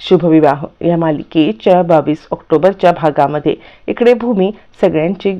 शुभविवाह. या मालिकेच्या बावीस ऑक्टोबरच्या भागामध्ये इकडे भूमी सगळ्यांचे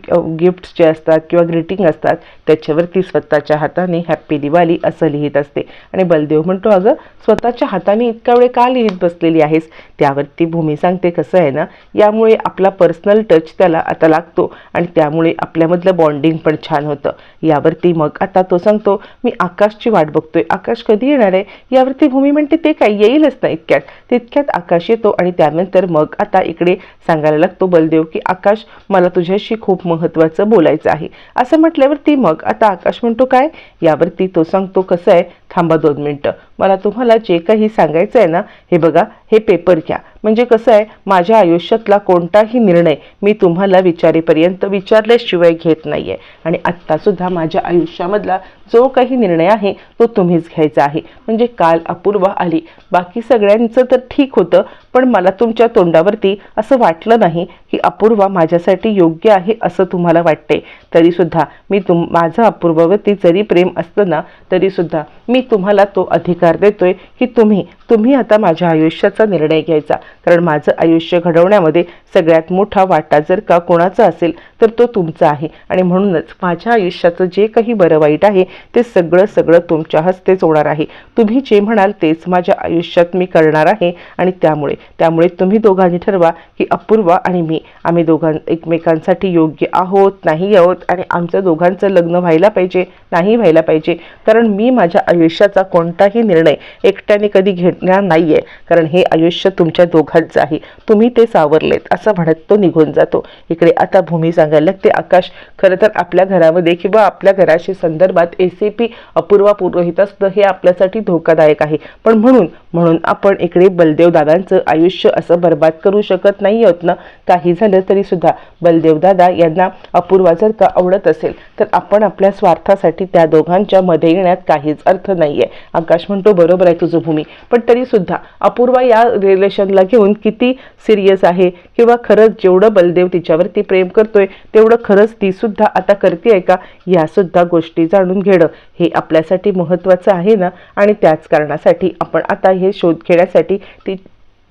गिफ्ट्स जे असतात किंवा ग्रीटिंग असतात त्याच्यावरती स्वतःच्या हाताने हॅप्पी दिवाळी असं लिहित असते. आणि बलदेव म्हणतो अगं स्वतःच्या हाताने इतका वेळ का लिहित बसलेली आहेस? त्यावरती भूमी सांगते कसं आहे ना यामुळे आपला पर्सनल टच त्याला आता लागतो आणि त्यामुळे आपल्यामधलं बॉन्डिंग पण छान होतं. यावरती मग आता तो सांगतो मी आकाशची वाट बघतोय. आकाश कधी येणार आहे? यावरती भूमी म्हणते ते काय येईलच ना इतक्यात. तितक्यात आकाश येतो आणि त्यानंतर मग आता इकडे सांगायला लागतो बलदेव की आकाश मला तुझ्या तुझ्याशी खूप महत्त्वाचं बोलायचं आहे. असं म्हटल्यावरती मग आता आकाश म्हणतो काय? यावरती तो सांगतो कसं आहे? थांबा दोन मिनटं. मला तुम्हाला जे काही सांगायचं आहे ना हे बघा हे पेपर घ्या. म्हणजे कसं आहे माझ्या आयुष्यातला कोणताही निर्णय मी तुम्हाला विचारेपर्यंत विचारल्याशिवाय घेत नाही आहे आणि आत्तासुद्धा माझ्या आयुष्यामधला जो काही निर्णय आहे तो तुम्हीच घ्यायचा आहे. म्हणजे काल अपूर्वा आली. बाकी सगळ्यांचं तर ठीक होतं पण मला तुमच्या तोंडावरती असं वाटलं नाही की अपूर्वा माझ्यासाठी योग्य आहे असं तुम्हाला वाटते तरीसुद्धा मी तुम माझं अपूर्वावरती जरी प्रेम असतं ना तरीसुद्धा मी तुम्हाला तो अधिकार देतोय की तुम्ही तुम्ही आता माझ्या आयुष्याचा निर्णय घ्यायचा. कारण माझं आयुष्य घडवण्यामध्ये सगळ्यात मोठा वाटा जर का कोणाचा असेल तर तो तुमचा आहे. आणि म्हणूनच माझ्या आयुष्याचं जे काही बरं वाईट आहे ते सगळं सगळं तुमच्या हस्तेच होणार आहे. तुम्ही जे म्हणाल तेच माझ्या आयुष्यात मी करणार आहे. आणि त्यामुळे त्यामुळे तुम्ही दोघांनी ठरवा की अपूर्वा आणि मी. आम्ही दोघां एकमेकांसाठी योग्य आहोत नाही आहोत. आणि आमचं दोघांचं लग्न व्हायला पाहिजे नाही व्हायला पाहिजे. कारण मी माझ्या आयुष्याचा कोणताही निर्णय एकट्याने कधी घेणार नाही आहे कारण हे आयुष्य तुमच्या दोघांचं आहे. तुम्ही ते सावरलेत असं म्हणत तो निघून जातो. इकडे आता भूमी सांगायला लागते आकाश खरं तर आपल्या घरामध्ये किंवा आपल्या घराशी संदर्भात A C P Apurva Purohit असतं हे आपल्यासाठी धोकादायक आहे. पण म्हणून म्हणून आपण इकडे बलदेव दादांचं आयुष्य असं बर्बाद करू शकत नाही आहोत ना? काही झालं तरी सुद्धा. बलदेव दादा यांना अपूर्वा जर का आवडत असेल तर आपण आपल्या स्वार्थासाठी त्या दोघांच्या मध्ये येण्यात काहीच अर्थ नाहीये. आकाश म्हणतो बरोबर आहे तुझं भूमी. पण तरी सुद्धा अपूर्वा या रिलेशनला घेऊन किती सिरियस आहे किंवा खरंच जेवढं बलदेव तिच्यावरती प्रेम करतोय तेवढं खरंच ती सुद्धा आता करते आहे का या सुद्धा गोष्टी जाणून घेणं हे आपल्यासाठी महत्त्वाचं आहे ना? आणि त्याच कारणासाठी आपण आता हे शोध घेण्यासाठी ती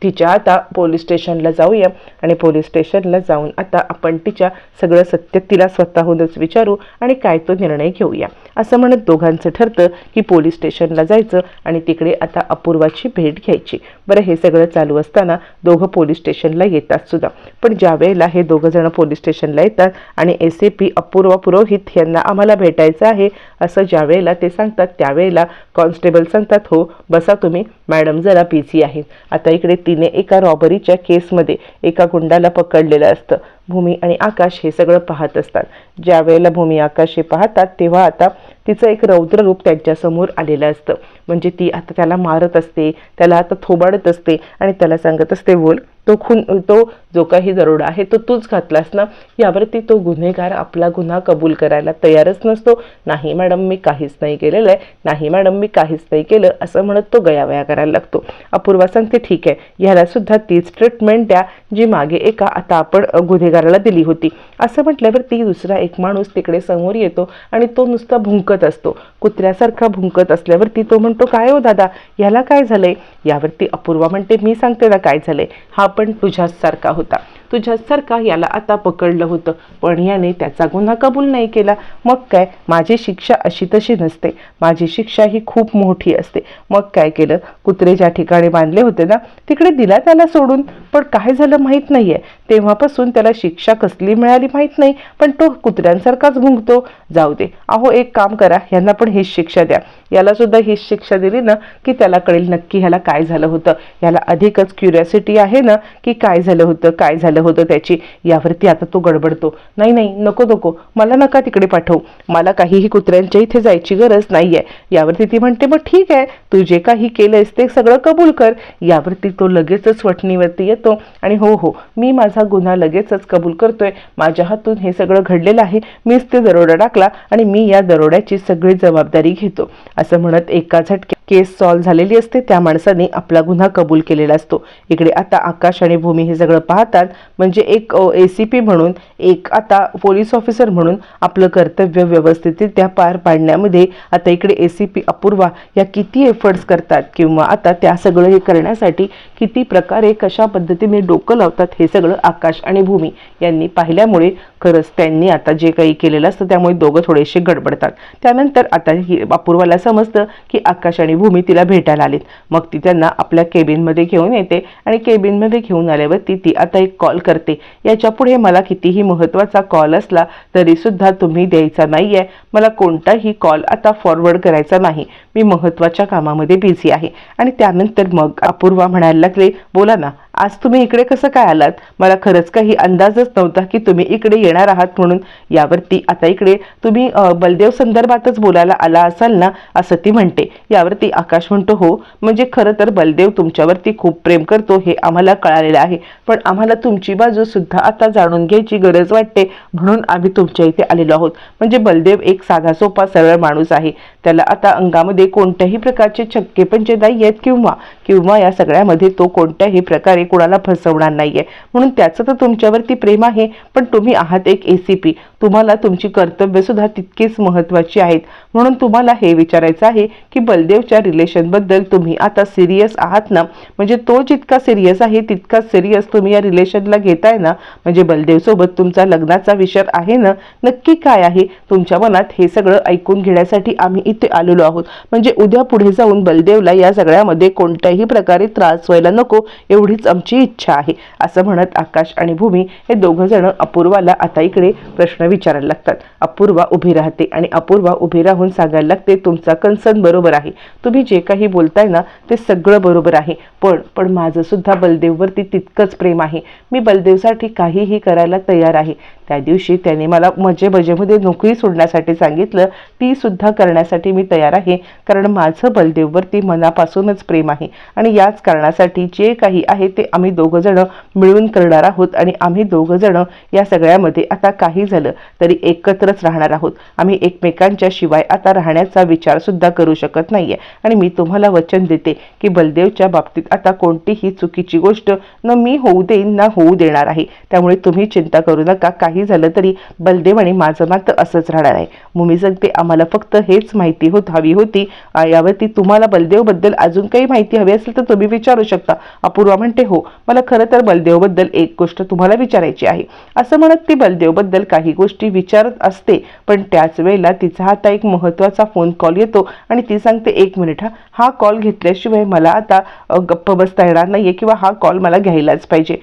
तिच्या आता पोलीस स्टेशनला जाऊया. आणि पोलीस स्टेशनला जाऊन आता आपण तिच्या सगळं सत्य तिला स्वतःहूनच विचारू आणि काय तो निर्णय घेऊया. असं म्हणत दोघांचं ठरतं की पोलीस स्टेशनला जायचं आणि तिकडे आता अपूर्वाची भेट घ्यायची. बरं हे सगळं चालू असताना दोघं पोलीस स्टेशनला येतात सुद्धा. पण ज्या वेळेला हे दोघं जण पोलीस स्टेशनला येतात आणि S A P Apurva Purohit यांना आम्हाला भेटायचं आहे असं ज्या वेळेला ते सांगतात त्यावेळेला कॉन्स्टेबल सांगतात हो बसा तुम्ही. मॅडम जरा बिझी आहेत. आता इकडे तिने एका रॉबरीच्या केसमध्ये एका गुंडाला पकडलेलं असतं. भूमी आणि आकाश हे सगळं पाहत असतात. ज्या वेळेला भूमी आकाश हे पाहतात तेव्हा आता तिचं एक रौद्र रूप त्यांच्यासमोर आलेलं असतं. म्हणजे ती आता त्याला मारत असते त्याला आता थोबाडत असते आणि त्याला सांगत असते बोल तो खून तो जो काही दरोडा आहे तो तूच घातलास ना? यावरती तो गुन्हेगार आपला गुन्हा कबूल करायला तयारच नसतो. नाही मॅडम मी काहीच नाही केलेलं आहे. नाही मॅडम मी काहीच नाही केलं असं म्हणत तो गयावया करायला लागतो. अपूर्वा सांगते ठीक आहे. ह्याला सुद्धा तीच ट्रीटमेंट द्या जी मागे एका आता आपण गुन्हेगाराला दिली होती. असं म्हटल्यावरती दुसरा एक माणूस तिकडे समोर येतो आणि तो नुसता भुंकत असतो. कुत्र्यासारखा भुंकत असल्यावरती तो म्हणतो काय हो दादा ह्याला काय झालंय? यावरती अपूर्वा म्हणते. मी सांगते ना काय झालंय. हा पण तुझ्यासारखा होता. तुझ्यासारखा याला आता पकडलं होतं. पण याने त्याचा गुन्हा कबूल नाही केला. मग काय? माझी शिक्षा अशी तशी नसते. माझी शिक्षा ही खूप मोठी असते. मग काय केलं? कुत्रे ज्या ठिकाणी बांधले होते ना तिकडे दिला त्याला सोडून. पण काय झालं माहीत नाही आहे तेव्हापासून त्याला शिक्षा कसली मिळाली माहीत नाही पण तो कुत्र्यांसारखाच भुंकतो जाऊ दे अहो एक काम करा यांना पण हीच शिक्षा द्या. याला सुद्धा हीच शिक्षा दिली ना की त्याला कळेल नक्की ह्याला काय झालं होतं. याला अधिकच क्युरियोसिटी आहे ना की काय झालं होतं काय झालं होतं त्याची. यावरती आता तो गडबडतो. नाही नाही नको नको मला नका तिकडे पाठवू. मला काहीही कुत्र्यांच्या इथे जायची गरज नाही आहे यावरती ती म्हणते मग ठीक आहे तू जे काही केलंयस ते सगळं कबूल कर. यावरती तो लगेचच वठणीवरती येतो आणि हो हो मी माझं गुन्हा लगेचच कबूल करतोय. माझ्या हातून हे सगळं घडलेलं आहे. मीच ते दरोडा टाकला आणि मी या दरोड्याची सगळी जबाबदारी घेतो. असं म्हणत एका झटक्या केस सॉल्व्ह झालेली असते त्या माणसाने आपला गुन्हा कबूल केलेला असतो. इकडे आता आकाश आणि भूमी हे सगळं पाहतात म्हणजे एक ए सी पी म्हणून एक आता पोलीस ऑफिसर म्हणून आपलं कर्तव्य व्यवस्थितरित्या पार पाडण्यामध्ये आता इकडे ए सी पी अपूर्वा या किती एफर्ट्स करतात किंवा आता त्या सगळं हे करण्यासाठी किती प्रकारे कशा पद्धतीने डोकं लावतात हे सगळं आकाश आणि भूमी यांनी पाहिल्यामुळे खरंच त्यांनी आता जे काही केलेलं असतं त्यामुळे दोघं थोडेसे गडबडतात. त्यानंतर आता ही अपूर्वाला समजतं की आकाश आणि भूमी तिला भेटायला आलीत. मग ती त्यांना आपल्या केबिनमध्ये घेऊन येते आणि केबिनमध्ये घेऊन आल्यावरती ती आता एक कॉल करते. याच्यापुढे मला कितीही महत्त्वाचा कॉल असला तरीसुद्धा तुम्ही द्यायचा नाही आहे मला कोणताही कॉल आता फॉरवर्ड करायचा नाही. मी महत्त्वाच्या कामामध्ये बिझी आहे. आणि त्यानंतर मग अपूर्वा म्हणायला लागले बोला ना आज तुम्ही इकडे कसं काय आलात? मला खरंच काही अंदाजच नव्हता की तुम्ही इकडे येणार आहात म्हणून. यावरती आता इकडे तुम्ही बलदेव संदर्भातच बोलायला आला असाल ना असं ती म्हणते. यावरती आकाश म्हणतो हो म्हणजे खरं तर बलदेव तुमच्यावरती खूप प्रेम करतो हे आम्हाला कळालेलं आहे. पण आम्हाला तुमची बाजू सुद्धा आता जाणून घ्यायची गरज वाटते म्हणून आम्ही तुमच्या इथे आलेलो आहोत. म्हणजे बलदेव एक साधा सोपा सरळ माणूस आहे. त्याला आता अंगामध्ये कोणत्याही प्रकारचे छक्के पंचे नाही आहेत किंवा किंवा या सगळ्यामध्ये तो कोणत्याही प्रकारे कुणाला फसवणार नाहीये. म्हणून त्याचं तर तुमच्यावरती प्रेम आहे पण तुम्ही आहात एक एसीपी तुम्हाला तुमची कर्तव्यसुद्धा तितकीच महत्त्वाची आहेत. म्हणून तुम्हाला हे विचारायचं आहे की बलदेवच्या रिलेशनबद्दल तुम्ही आता सिरियस आहात ना? म्हणजे तो जितका सिरियस आहे तितका सिरियस तुम्ही या रिलेशनला घेताय ना? म्हणजे बलदेव सोबत तुमचा लग्नाचा विषय आहे ना? नक्की काय आहे? तुमच्या मनात हे सगळं ऐकून घेण्यासाठी आम्ही इथे आलेलो आहोत. म्हणजे उद्या पुढे जाऊन बलदेवला या सगळ्यामध्ये कोणत्याही प्रकारे त्रास व्हायला नको एवढीच आमची इच्छा आहे. असं म्हणत आकाश आणि भूमी हे दोघं जण अपूर्वाला आता इकडे प्रश्न विचारायला लागतात. अपूर्वा उभी राहते आणि अपूर्वा उभी राहून सांगायला लागते तुमचा कन्सर्न बरोबर आहे. तुम्ही जे काही बोलताय ना ते सगळं बरोबर आहे. पण पण माझं सुद्धा बलदेववरती तितकंच प्रेम आहे. मी बलदेवसाठी काहीही करायला तयार आहे. त्या दिवशी त्याने मला मजे बजेमध्ये नोकरी सोडण्यासाठी सांगितलं. ती सुद्धा करण्यासाठी मी तयार आहे. कारण माझं बलदेववरती मनापासूनच प्रेम आहे. आणि याच कारणासाठी जे काही आहे ते आम्ही दोघं जण मिळून करणार आहोत. आणि आम्ही दोघं जण या सगळ्यामध्ये आता काही झालं तरी एकत्रच राहणार आहोत. आम्ही एकमेकांच्या शिवाय आता राहण्याचा विचार सुद्धा करू शकत नाहीये. आणि मी तुम्हाला वचन देते की बलदेवच्या बाबतीत आता कोणतीही चुकीची गोष्ट न मी होऊ देईन ना होऊ देणार आहे. त्यामुळे तुम्ही चिंता करू नका. काही झालं तरी बलदेव आणि माझं मात्र असंच राहणार आहे. मुमी सांगते आम्हाला फक्त हेच माहिती होत हवी होती. यावरती तुम्हाला बलदेवबद्दल अजून काही माहिती हवी असेल तर तुम्ही विचारू शकता. अपूर्वा म्हणते हो मला खरं तर बलदेवबद्दल एक गोष्ट तुम्हाला विचारायची आहे. असं म्हणत ती बलदेवबद्दल काही गोष्टी विचारत असते पण त्याच वेळेला तिचा आता एक महत्त्वाचा फोन कॉल येतो आणि ती सांगते एक मिनिट हा हा कॉल घेतल्याशिवाय मला आता गप्प बसता येणार नाहीये किंवा हा कॉल मला घ्यायलाच पाहिजे.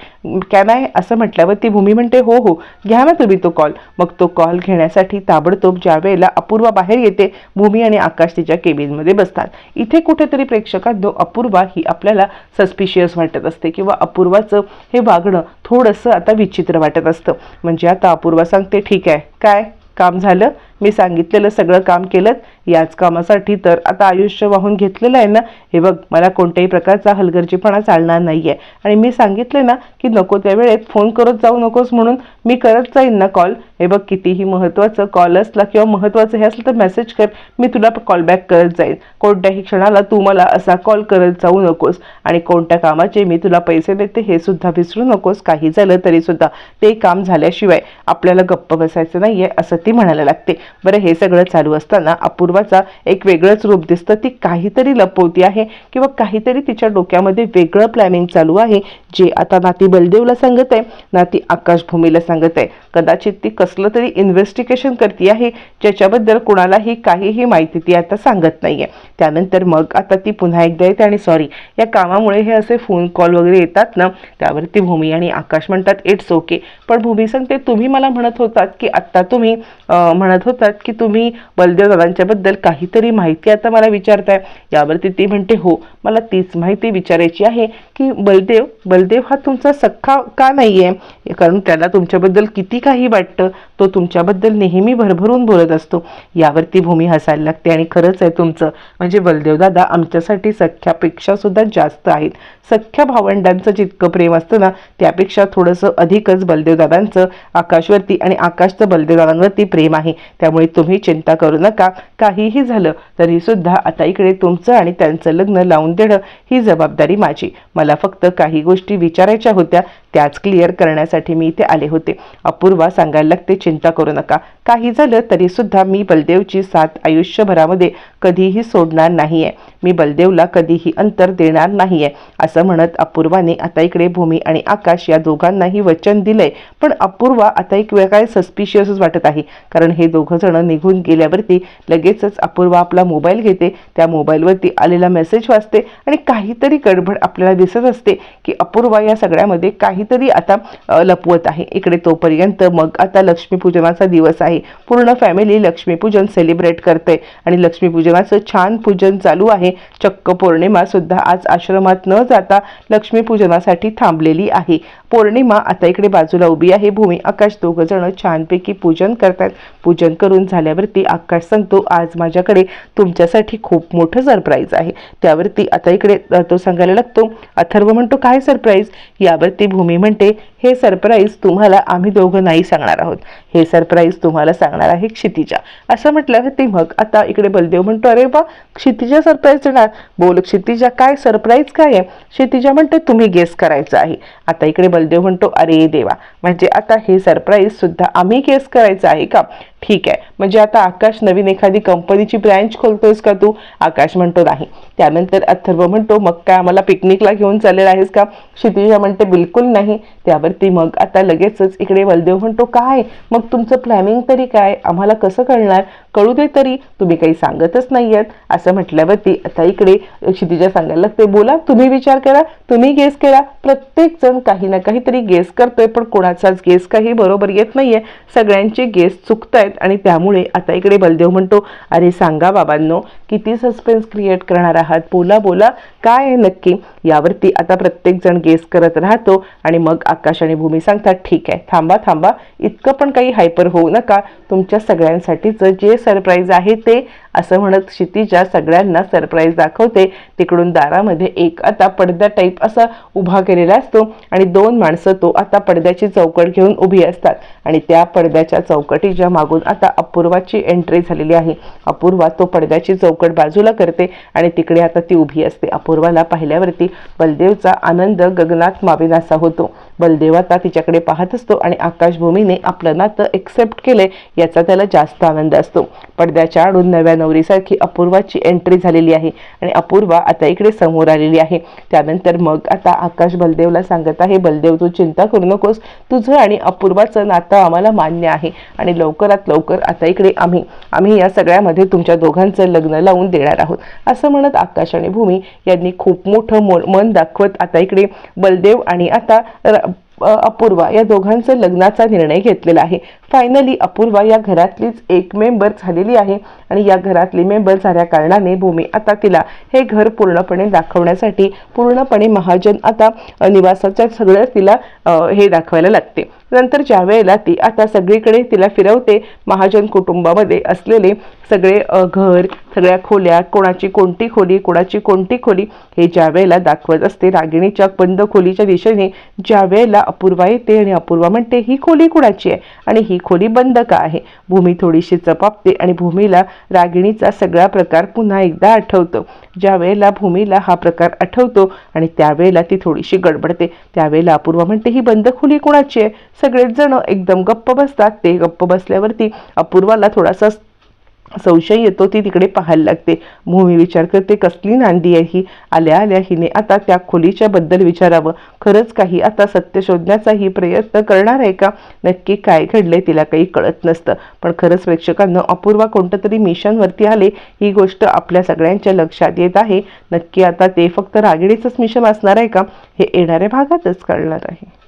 कॅन आय असं म्हटल्यावर ती भूमी म्हणते हो हो घ्या घ्यावा तुम्ही तो कॉल मग तो कॉल घेण्यासाठी ताबडतोब ज्या वेळेला अपूर्वा बाहेर येते भूमी आणि आकाश तिच्या केबिनमध्ये बसतात. इथे कुठेतरी प्रेक्षकांनो अपूर्वा ही आपल्याला सस्पिशियस वाटत असते किंवा अपूर्वाचं हे वागणं थोडंसं आता विचित्र वाटत असतं. म्हणजे आता अपूर्वा सांगते ठीक आहे काय? काम झालं? मी सांगितलेलं सगळं काम केलं याच कामासाठी तर आता आयुष्य वाहून घेतलेलं आहे ना हे बघ मला कोणत्याही प्रकारचा हलगर्जीपणा चालणार नाही आहे आणि मी सांगितले ना की नको त्या वेळेत फोन करत जाऊ नकोस म्हणून मी करत जाईन ना कॉल. हे बघ कितीही महत्त्वाचं कॉल असला किंवा महत्त्वाचं हे असलं तर मेसेज कर मी तुला कॉल बॅक करत जाईन. कोणत्याही क्षणाला तू मला असा कॉल करत जाऊ नकोस. आणि कोणत्या कामाचे मी तुला पैसे देते हे सुद्धा विसरू नकोस काही झालं तरी सुद्धा. ते काम झाल्याशिवाय आपल्याला गप्प बसायचं नाही आहे असं ती म्हणायला लागते. बरं हे सगळं चालू असताना अपूर्वाचा एक वेगळंच रूप दिसतं. ती काहीतरी लपवती आहे किंवा काहीतरी तिच्या डोक्यामध्ये वेगळं प्लॅनिंग चालू आहे जे आता नाती बलदेवला सांगत आहे नाती आकाशभूमीला सांगत आहे कदाचित ती कसलं तरी इन्व्हेस्टिगेशन करते आहे ज्याच्याबद्दल कुणालाही काहीही माहिती ती आता सांगत नाहीये. त्यानंतर मग आता ती पुन्हा एकदा येते आणि सॉरी या कामामुळे हे असे फोन कॉल वगैरे येतात ना त्यावरती भूमी आणि आकाश म्हणतात इट्स ओके पण भूमी सांगते तुम्ही मला म्हणत होतात की आत्ता तुम्ही म्हणत होता असतात की तुम्ही बलदेव दादांच्या बद्दल काहीतरी माहिती आता मला विचारताय. यावरती ती म्हणते हो मला तीच माहिती विचारायची आहे की बलदेव बलदेव हा तुमचा सख्खा का नाही आहे कारण त्याला तुमच्याबद्दल किती काही वाटतं तो तुमच्याबद्दल नेहमी भरभरून बोलत असतो. यावरती भूमी हसायला लागते आणि खरंच आहे तुमचं. म्हणजे बलदेव दादा आमच्यासाठी सख्यापेक्षा सुद्धा जास्त आहेत. सख्या भावंडांचं जितकं प्रेम असतं ना त्यापेक्षा थोडंसं अधिकच बलदेव दादांचं आकाशवरती आणि आकाशचं बलदेव दादांवरती प्रेम आहे. त्यामुळे तुम्ही चिंता करू नका. काहीही झालं तरी सुद्धा आता इकडे तुमचं आणि त्यांचं लग्न लावून देणं ही जबाबदारी माझी. मला फक्त काही गोष्टी विचारायच्या होत्या त्याच क्लिअर करण्यासाठी मी इथे आले होते. अपूर्वा सांगायला लागते चिंता करू नका. काही झालं तरी सुद्धा मी बलदेवची साथ आयुष्यभरामध्ये कधीही सोडणार नाहीये. मी बलदेवला कधीही अंतर देणार नाहीये असं म्हणत अपूर्वाने आता इकडे भूमी आणि आकाश या दोघांनाही वचन दिलंय. पण अपूर्वा आता एक वेळ काय सस्पिशियसच वाटत आहे कारण हे दोघं जण निघून गेल्यावरती लगेचच अपूर्वा आपला मोबाईल घेते त्या मोबाईलवरती आलेला मेसेज वाचते आणि काहीतरी गडबड आपल्याला दिसत असते की अपूर्वा या सगळ्यामध्ये काहीतरी आता लपवत आहे. इकडे तोपर्यंत मग आता लक्ष्मीपूजनाचा दिवस आहे. पूर्ण फॅमिली लक्ष्मीपूजन सेलिब्रेट करते. आणि लक्ष्मीपूजनाचं छान पूजन चालू आहे. चक्क पौर्णिमा सुद्धा आज आश्रमात न जाता लक्ष्मीपूजनासाठी थांबलेली आहे. पौर्णिमा आता इकडे बाजूला उभी आहे. भूमी आकाश दोघं जण छानपैकी पूजन करतात. पूजन करून झाल्यावरती आकाश सांगतो आज माझ्याकडे तुमच्यासाठी खूप मोठं सरप्राईज आहे. त्यावरती आता इकडे तो सांगायला लागतो अथर्व म्हणतो काय सरप्राईज यावरती भूमी म्हणते हे सरप्राईज तुम्हाला आम्ही दोघं नाही सांगणार आहोत. हे सरप्राईज तुम्हाला सांगणार आहे क्षितिजा. असं म्हटल्यावरती मग आता इकडे बलदेव म्हणतो अरे बा क्षितिजा सरप्राईज देणार. बोल क्षितिजा काय सरप्राईज काय आहे? क्षितिजा म्हणते तुम्ही गेस करायचं आहे. आता इकडे बल बलदेव म्हणतो अरे देवा म्हणजे आता हे सरप्राईज सुद्धा आम्ही केस करायचं आहे का? ठीक आहे. म्हणजे आता आकाश नवीन एखादी कंपनीची ब्रँच खोलतोयस का तू? आकाश म्हणतो नाही. त्यानंतर अथर्व म्हणतो मग काय आम्हाला पिकनिकला घेऊन चाललेला आहेस का? क्षितिजा म्हणते बिलकुल नाही. त्यावरती मग आता लगेचच इकडे बलदेव म्हणतो काय? मग तुमचं प्लॅनिंग तरी काय? आम्हाला कसं कळणार? कळू दे तरी. तुम्ही काही सांगतच नाही आहेत असं म्हटल्यावरती आता इकडे क्षितिजा सांगायला लागते बोला तुम्ही विचार करा. तुम्ही गेस करा प्रत्येक जण काही ना काहीतरी गेस करतोय पण कोणाचाच गेस काही बरोबर येत नाहीये. सगळ्यांचे गेस चुकतायत आणि त्यामुळे आता इकडे बलदेव म्हणतो अरे सांगा बाबांनो किती सस्पेन्स क्रिएट करणार आहात? बोला बोला काय आहे नक्की? यावरती आता प्रत्येक जण गेस करत राहतो आणि मग आकाश आणि भूमी सांगतात ठीक आहे थांबा थांबा इतकं पण काही हायपर होऊ नका. तुमच्या सगळ्यांसाठीचं जे सरप्राईज आहे ते असं म्हणत क्षितिजा सगळ्यांना सरप्राईज दाखवते. तिकडून दारामध्ये एक आता पडदा टाईप असा उभा केलेला असतो आणि दोन माणसं तो आता पडद्याची चौकट घेऊन उभी असतात. आणि त्या पडद्याच्या चौकटीच्या मागून आता अपूर्वाची एंट्री झालेली आहे. अपूर्वा तो पडद्याची चौकट बाजूला करते आणि तिकडे आता ती उभी असते. अपूर्वाला पाहिल्यावरती बलदेवचा आनंद गगनात मावेनासा होतो. बलदेव आता तिच्याकडे पाहत असतो आणि आकाशभूमीने आपलं नातं एक्सेप्ट केलंय याचा त्याला जास्त आनंद असतो. पडद्याच्या आडून नव्या नवरीसारखी अपूर्वाची एंट्री झालेली आहे आणि अपूर्वा आता इकडे समोर आलेली आहे. त्यानंतर मग आता आकाश बलदेवला सांगत आहे बलदेव तू चिंता करू नकोस. तुझं आणि अपूर्वाचं नातं आम्हाला मान्य आहे आणि लवकरात लवकर आता इकडे आम्ही आम्ही या सगळ्यामध्ये तुमच्या दोघांचं लग्न लावून देणार आहोत. असं म्हणत आकाश आणि भूमी यांनी खूप मोठं मन दाखवत आता इकडे बलदेव आणि आता र- अपूर्वा या दोघांचं लग्नाचा निर्णय घेतलेला आहे. फायनली अपूर्वा या घरातलीच एक मेंबर झालेली आहे आणि या घरातली मेंबर झाल्या कारणाने भूमी आता तिला हे घर पूर्णपणे दाखवण्यासाठी पूर्णपणे महाजन आता निवासाच्या सगळं तिला हे दाखवायला लागते. नंतर ज्या वेळेला ती आता सगळीकडे तिला फिरवते महाजन कुटुंबामध्ये असलेले सगळे घर सगळ्या खोल्या कोणाची कोणती खोली कोणाची कोणती खोली हे ज्या वेळेला दाखवत असते रागिणीच्या बंद खोलीच्या दिशेने ज्या वेळेला अपूर्वा येते आणि अपूर्वा म्हणते ही खोली कुणाची आहे? आणि ही खोली बंद का आहे? भूमी थोडीशी चपापते आणि भूमीला रागिणीचा सगळा प्रकार पुन्हा एकदा आठवतो. ज्या वेळेला भूमीला हा प्रकार आठवतो आणि त्यावेळेला ती थोडीशी गडबडते त्यावेळेला अपूर्वा म्हणते ही बंद खोली कोणाची आहे? सगळेच जण एकदम गप्प बसतात. ते गप्प बसल्यावरती अपूर्वाला थोडासा संशय येतो ती तिकडे पाहायला लागते. भूमी विचार करते कसली नांदी आहे ही? आल्या आल्या हिने आता त्या खोलीच्या बद्दल विचारावं. खरंच काही आता सत्य शोधण्याचाही प्रयत्न करणार आहे का? नक्की काय घडलंय तिला काही कळत नसतं. पण खरंच प्रेक्षकांना अपूर्वा कोणतं तरी मिशनवरती आले ही गोष्ट आपल्या सगळ्यांच्या लक्षात येत आहे. नक्की आता ते फक्त रागिणीचंच मिशन असणार आहे का? हे येणाऱ्या भागातच कळणार आहे.